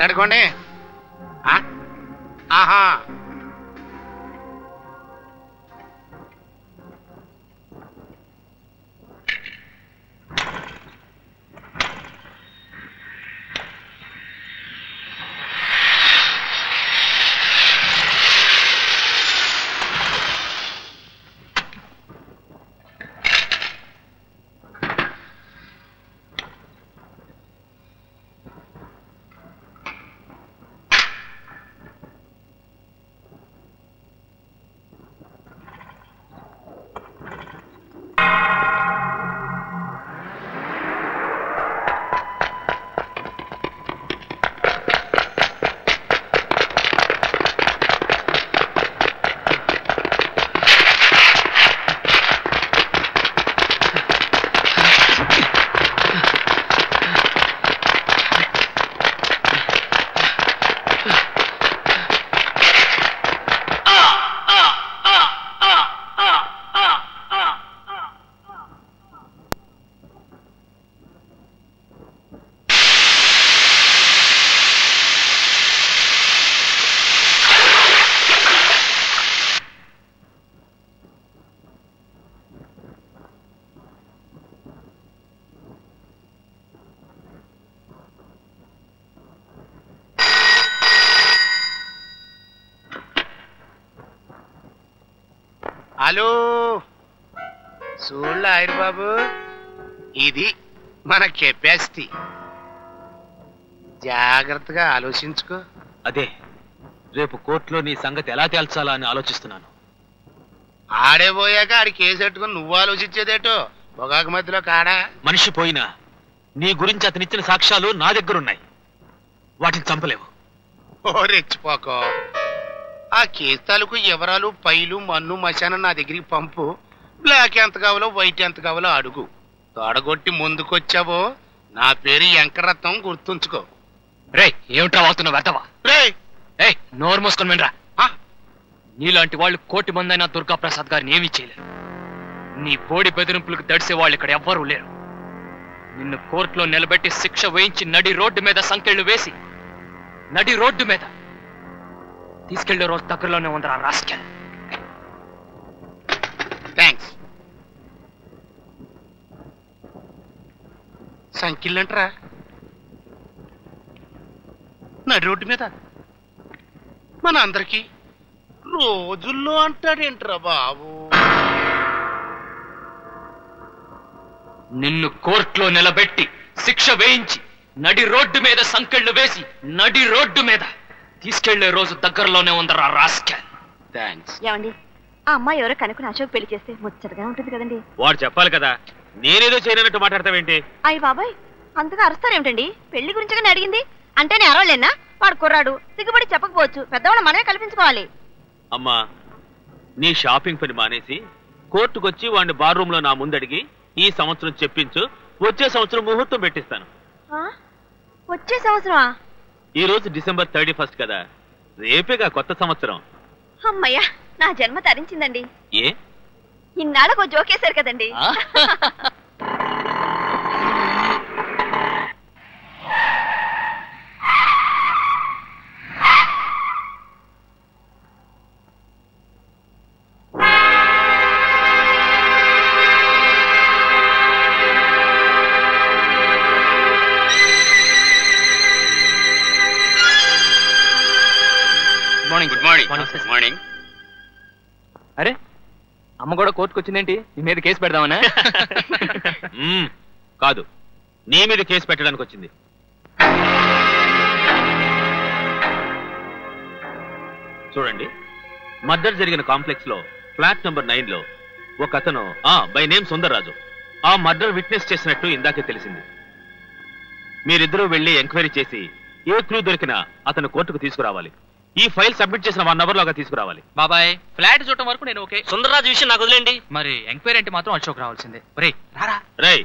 నడుకోండి. ఆహా. హలో. చూడలే ఆయుర్ బాబు ఇది మన కెపాసిటీ జాగ్రత్తగా ఆలోచించుకో. అదే రేపు కోర్టులో నీ సంగతి ఎలా తేల్చాలా అని ఆలోచిస్తున్నాను. ఆడే పోయాక ఆడి కేసు పెట్టుకుని నువ్వు ఆలోచించేదేటో పొగాకు మధ్యలో కాడా? మనిషి పోయినా నీ గురించి అతనిచ్చిన సాక్ష్యాలు నా దగ్గరున్నాయి. వాటిని చంపలేవు. ఓ రెచ్చిపోకో. ఆ కేసు తాలూకు వివరాలు పైలు మన్ను మశానం నా దగ్గరికి పంపు. బ్లాక్ ఎంత కావాలో వైట్ ఎంత కావాలో అడుగు. తొడగొట్టి ముందుకొచ్చావో నా పేరు వెంకరత్నం గుర్తుంచుకో. రే ఏమిట్రా వాగుతున్నావు వెతవా రే ఏ నోరు మూసుకొని వినరా. నీలాంటి వాళ్ళు కోటి మంది అయినా దుర్గా ప్రసాద్ గారిని ఏమీ చేయలేరు. నీ బోడి బెదిరింపులకు దడిసే వాళ్ళు ఇక్కడ ఎవ్వరూ లేరు. నిన్ను కోర్టులో నిలబెట్టి శిక్ష వేయించి నడి రోడ్డు మీద సంకెళ్ళు వేసి నడి రోడ్డు మీద తీసుకెళ్ళే రోజు దగ్గరలోనే ఉందరా రాస్కెల్. థ్యాంక్స్ సంకిళ్ళంటరా నడి రోడ్డు మీద మన అందరికి రోజుల్లో అంటాడేంట్రా బాబు? నిన్ను కోర్టులో నిలబెట్టి శిక్ష వేయించి నడి రోడ్డు మీద సంకెళ్ళు వేసి నడి రోడ్డు మీద. తీసుకెళ్ళే రోజు దగ్గరలోనే ఉందరా రాస్కెల్. థ్యాంక్స్ ఏమండి? ఆ అమ్మాయి ఎవరో కనుక్కుని అశోక్ పెళ్ళి చేస్తే ముచ్చటగా ఉంటుంది కదండి. వాడు చెప్పాలి కదా నేనేదో చేయనట్టు మాట్లాడతావేంటి? అయ్యి బాబాయ్ అంతగా అరుస్తారేమిటండి? పెళ్ళి గురించి అడిగింది? అంటే నేను అరవలేనా? వాడు కుర్రాడు సిగ్గుపడి చెప్పకపోవచ్చు పెద్దవాళ్ళు మనమే కల్పించుకోవాలి. అమ్మా నీ షాపింగ్ పని మానేసి కోర్టుకొచ్చి వాడిని బార్ రూమ్లో నా ముందడిగి ఈ సంవత్సరం చెప్పించు వచ్చే సంవత్సరం ముహూర్తం పెట్టిస్తాను. ఆ? వచ్చే సంవత్సరమా? ఈ రోజు డిసెంబర్ థర్టీ ఫస్ట్ కదా. రేపేగా కొత్త సంవత్సరం. అమ్మయ్యా నా జన్మ తరించిందండి. ఏ? ఇన్నాళ్ళకు జోకేశారు కదండి. మార్నింగ్ అరే అమ్మ కూడా కోర్టుకు వచ్చిందేంటి నీ మీద కేసు పెడదామనా. కాదు. నీ మీద కేసు పెట్టడానికి వచ్చింది చూడండి మర్డర్ జరిగిన కాంప్లెక్స్లో ఫ్లాట్ నెంబర్ నైన్లో ఒక అతను ఆ బై నేమ్ సుందర్రాజు. ఆ మర్డర్ విట్నెస్ చేసినట్టు ఇందాకే తెలిసింది. మీరిద్దరూ వెళ్ళి ఎంక్వైరీ చేసి ఏ క్లూ దొరికినా అతను కోర్టుకు తీసుకురావాలి. ఈ ఫైల్ సబ్మిట్ చేసిన వన్ అవర్ లోగా తీసుకురావాలి. బాబాయ్ ఫ్లాట్ చూడటం వరకు నేను ఓకే. సుందర్రాజు విషయం నాకు వదిలేండి మరి ఎంక్వైరీ అంటే మాత్రం అశోక్ రావాల్సిందే. రే రారా? రేయ్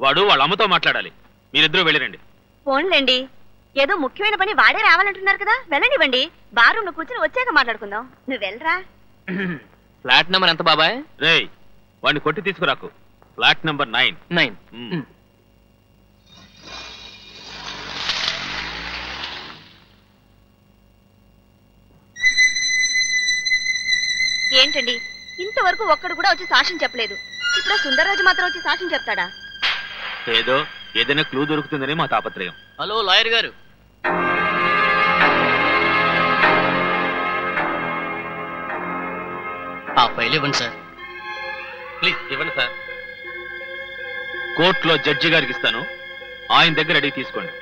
వాడు వాళ్ళ అమ్మతో మాట్లాడాలి. మీరిద్దరూ వెళ్ళిరండి. ఫోన్లేండి. ఏదో ముఖ్యమైన పని వాడే రావాలంటున్నారు కదా వెళ్ళనివ్వండి. బారూమ్లో కూర్చుని వచ్చాక మాట్లాడుకుందాం. నువ్వు వెళ్ళరా? ఫ్లాట్ నెంబర్ ఎంత బాబాయ్? రేయ్ వాడిని కొట్టి తీసుకురాకు. Flat number nine. నైన్. ఏంటండి? ఇంతవరకు ఒక్కడు కూడా వచ్చి సాక్ష్యం చెప్పలేదు. ఇప్పుడు సుందరరాజు మాత్రం వచ్చి సాక్ష్యం చెప్తాడా? ఏదో ఏదైనా క్లూ దొరుకుతుందని మా తాపత్రయం. హలో లాయర్ గారు. ఆ ఫైల్ ఇవ్వండి సార్. ప్లీజ్ ఇవ్వండి సార్. కోర్టులో జడ్జి గారికి ఇస్తాను. ఆయన దగ్గర అడిగి తీసుకోండి.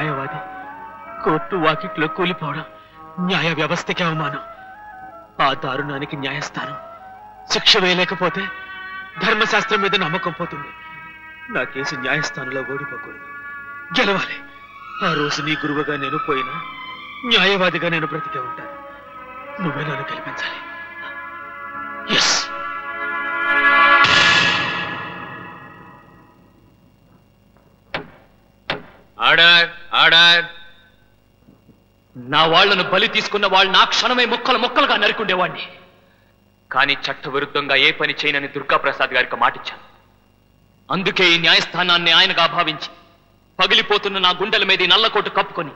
న్యాయవాది. కోర్టు వాకిట్లో కూలిపోవడం న్యాయ వ్యవస్థకి అవమానం. ఆ దారుణానికి న్యాయస్థానం. శిక్ష వేయలేకపోతే ధర్మశాస్త్రం మీద నమ్మకం పోతుంది. నా కేసు న్యాయస్థానంలో ఓడిపోకూడదు. గెలవాలి. ఆ రోజు నీ గురువుగా నేను పోయినా న్యాయవాదిగా నేను బ్రతికే ఉంటాను. నువ్వే నన్ను గెలిపించాలి. ఆర్డర్ ఆర్డర్ నా వాళ్ళను బలి తీసుకున్న వాళ్ళు నా క్షణమే ముక్కలు ముక్కలుగా నరుకుండేవాణ్ణి కానీ చట్టవిరుద్ధంగా ఏ పని చేయనని దుర్గాప్రసాద్ గారికి మాటిచ్చాను. అందుకే ఈ న్యాయస్థానాన్ని ఆయనగా భావించి పగిలిపోతున్న నా గుండెల మీద నల్లకోటు కప్పుకొని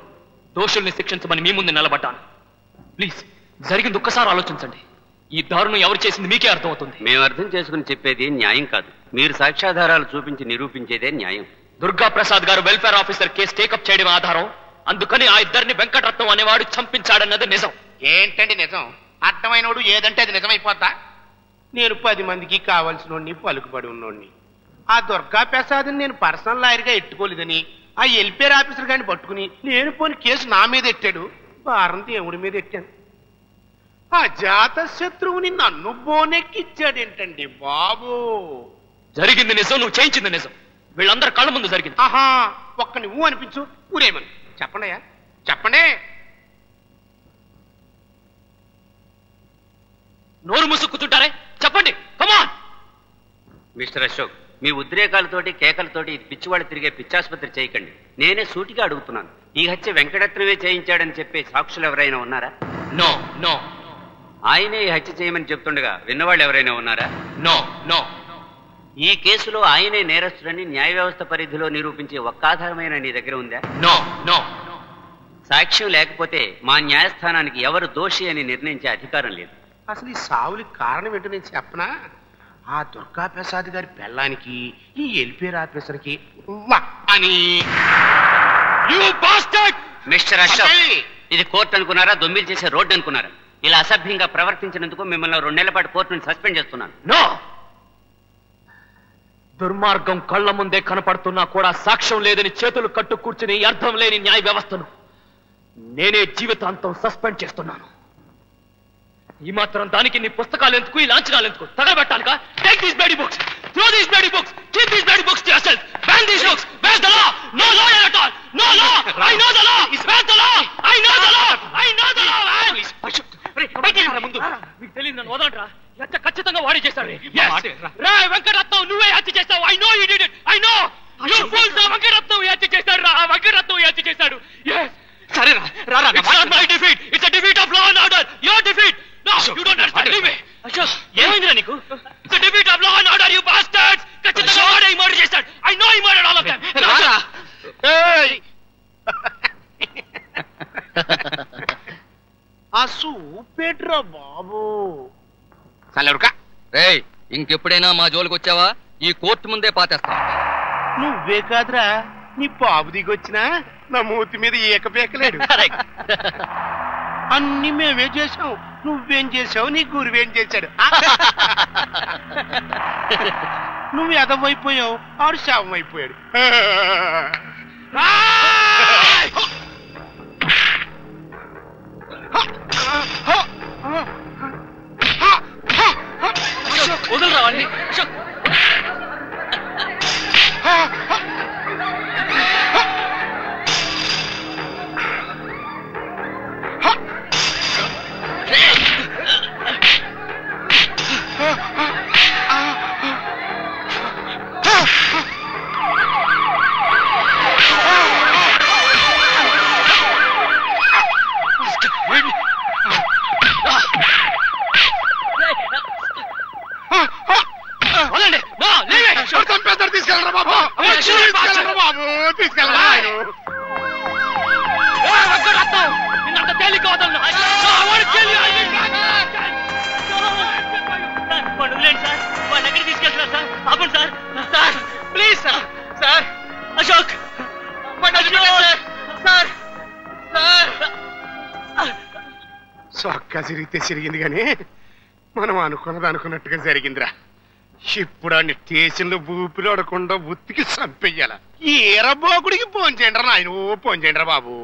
దోషుల్ని శిక్షించమని మీ ముందు నిలబడ్డాను. ప్లీజ్ జరిగింది ఒక్కసారి ఆలోచించండి. ఈ దారుణం ఎవరు చేసింది మీకే అర్థమవుతుంది. మేము అర్థం చేసుకుని చెప్పేది న్యాయం కాదు. మీరు సాక్ష్యాధారాలు చూపించి నిరూపించేదే న్యాయం. దుర్గా ప్రసాద్ గారు వెల్ఫేర్ ఆఫీసర్ కేసు టేకప్ చేయడం ఆధారం. అందుకని ఆ ఇద్దరిని వెంకటరత్నం అనేవాడు చంపించాడన్నది నిజం. ఏంటండి నిజం? అర్థమైనోడు ఏదంటే అది నిజమైపోతా నేను పది మందికి కావలసినోడిని పలుకుబడి ఉన్నోడిని. ఆ దుర్గా ప్రసాద్ని నేను పర్సనల్ లాయర్గా ఎట్టుకోలేదని ఆ ఎల్పేర్ ఆఫీసర్ గారిని పట్టుకుని నేను పోని కేసు నా మీద ఎట్టాడు? భారం దేవుడి మీద ఎట్టాను. ఆ జాత శత్రువుని నన్ను బోనెక్కిచ్చాడేంటండి బాబు? జరిగింది నిజం నువ్వు చేయించింది నిజం. వీళ్ళందరి కళ్ళ ముందు జరిగింది. ఆహా ఒక్క నువ్వు అనిపించు ఊరేమని. చెప్పండి అయ్యా. చెప్పండి. నోరు మూసుకుతుంటారే? చెప్పండి. కమాన్ మిస్టర్ అశోక్ మీ ఉద్రేకాలతోటి కేకలతోటి ఇది పిచ్చివాళ్ళు తిరిగే పిచ్చాసుపత్రి చేయకండి. నేనే సూటిగా అడుగుతున్నాను. ఈ హత్య వెంకటరత్నమే చేయించాడని చెప్పే సాక్షులు ఎవరైనా ఉన్నారా? నో నో ఆయనే ఈ హత్య చేయమని చెప్తుండగా విన్నవాళ్ళు ఎవరైనా ఉన్నారా? నో నో ఈ కేసులో ఆయనే నేరస్తుడని న్యాయ వ్యవస్థ పరిధిలో నిరూపించే ఒక్క ఆధారమైన నీ దగ్గర ఉందా? No no. సాక్ష్యం లేకపోతే మా న్యాయస్థానానికి ఎవరు దోషి అని నిర్ణయించే అధికారం లేదు. అసలు ఈ సావులకి కారణం ఏంటో నేను చెప్పనా? ఆ దుర్గా ప్రసాద్ గారి పెళ్ళానికి ఈ ఎల్పేర్ ఆఫీసర్కి అని. మిస్టర్ అశోక్ ఇది కోర్టు అనుకున్నారా? దొమ్మిలు చేసే రోడ్డు అనుకున్నారా? ఇలా అసభ్యంగా ప్రవర్తించినందుకు మిమ్మల్ని రెండు నెలల పాటు కోర్టు నుంచి సస్పెండ్ చేస్తున్నాను. నో దుర్మార్గం కళ్ళ ముందే కనపడుతున్నా కూడా సాక్ష్యం లేదని చేతులు కట్టు కూర్చుని అర్థం లేని న్యాయ వ్యవస్థను నేనే జీవితాంతం సస్పెండ్ చేస్తున్నాను. ఈ మాత్రం దానికి నీ పుస్తకాలు ఎందుకు ఈ లాంఛనాలు ఎందుకు? తగలబెట్టాలిగా take these bloody books throw these bloody books keep these bloody books to yourself ban these books where the law no law at all no law I know the law where the law I know the law I know the law ముందు. మీకు తెలియదు నన్ను వదలంట్రా ఎంత ఖచ్చితంగా వాడే చేశాడు? రా. రత్నం నువ్వే హత్య చేస్తావు. I know you did it I know your fools ఆ వగ్రరత్నం హత్య చేశాడు రా. ఆ వగ్రరత్నం హత్య చేశాడు. సరేరా రా రా it's not my defeat it's a defeat of law and order your defeat no you don't understand leave Ashok ఏమైందిరా నీకు? It's a defeat of law and order you bastards ఖచ్చితంగా వాడే ఈ మర్డర్ చేశాడు. I know all of them రా ఏయ్. బాబు? సలరుకా ఇంకెప్పుడైనా మా జోలికి వచ్చావా? ఈ కోర్టు ముందే పాతేస్తా. నువ్వే కాదురా. నీ బాబు దిగొచ్చినా నా మూతి మీద ఏకపేకలేడు. అన్ని మేమే చేసాం నువ్వేం చేసావు నీ గురువేం చేశాడు? నువ్వు ఎదవైపోయావు ఆడు శవం అయిపోయాడు వదులురా వాడిని. జరిగితే జరిగింది కానీ మనం అనుకున్నది అనుకున్నట్టుగా జరిగిందిరా. ఇప్పుడు అన్ని స్టేషన్లో ఊపిరి ఉత్తికి చంపేయాల? ఈ ఎరబోకుడికి ఫోన్ చేయండి రా నాయన ఫోన్ చేయండి బాబు.